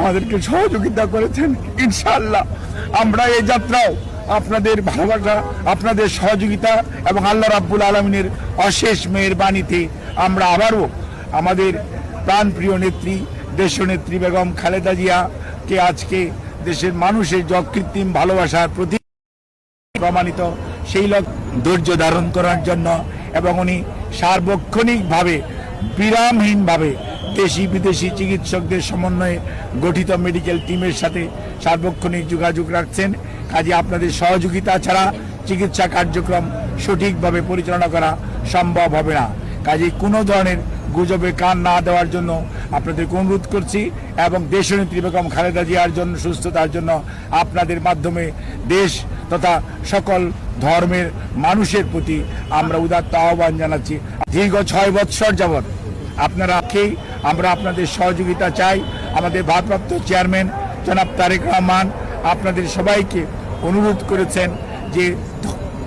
আমাদেরকে সহযোগিতা করেছেন, ইনশাআল্লাহ। আমরা এই যাত্রাও আপনাদের ভালোবাসা, আপনাদের সহযোগিতা এবং আল্লাহ রাব্বুল আলমিনের অশেষ মেয়ের বাণীতে আমরা আবারও আমাদের প্রাণপ্রিয় নেত্রী, দেশনেত্রী বেগম খালেদা জিয়াকে আজকে দেশের মানুষের যে অকৃত্রিম ভালোবাসার প্রতি প্রমাণিত, সেই লোক ধৈর্য ধারণ করার জন্য এবং উনি সার্বক্ষণিকভাবে, বিরামহীনভাবে দেশি বিদেশি চিকিৎসকদের সমন্বয়ে গঠিত মেডিকেল টিমের সাথে সার্বক্ষণিক যোগাযোগ রাখছেন। কাজে আপনাদের সহযোগিতা ছাড়া চিকিৎসা কার্যক্রম সঠিকভাবে পরিচালনা করা সম্ভব হবে না। কাজে কোনো ধরনের গুজবে কান না দেওয়ার জন্য আপনাদেরকে অনুরোধ করছি এবং দেশনেত্রী বেগম খালেদা জিয়ার জন্য, সুস্থতার জন্য আপনাদের মাধ্যমে দেশ তথা সকল ধর্মের মানুষের প্রতি আমরা উদাত্ত আহ্বান জানাচ্ছি। দীর্ঘ ছয় বৎসর যাবৎ আপনারা খেয়ে আমরা আপনাদের সহযোগিতা চাই। আমাদের ভারপ্রাপ্ত চেয়ারম্যান জনাব তারেক রহমান আপনাদের সবাইকে অনুরোধ করেছেন যে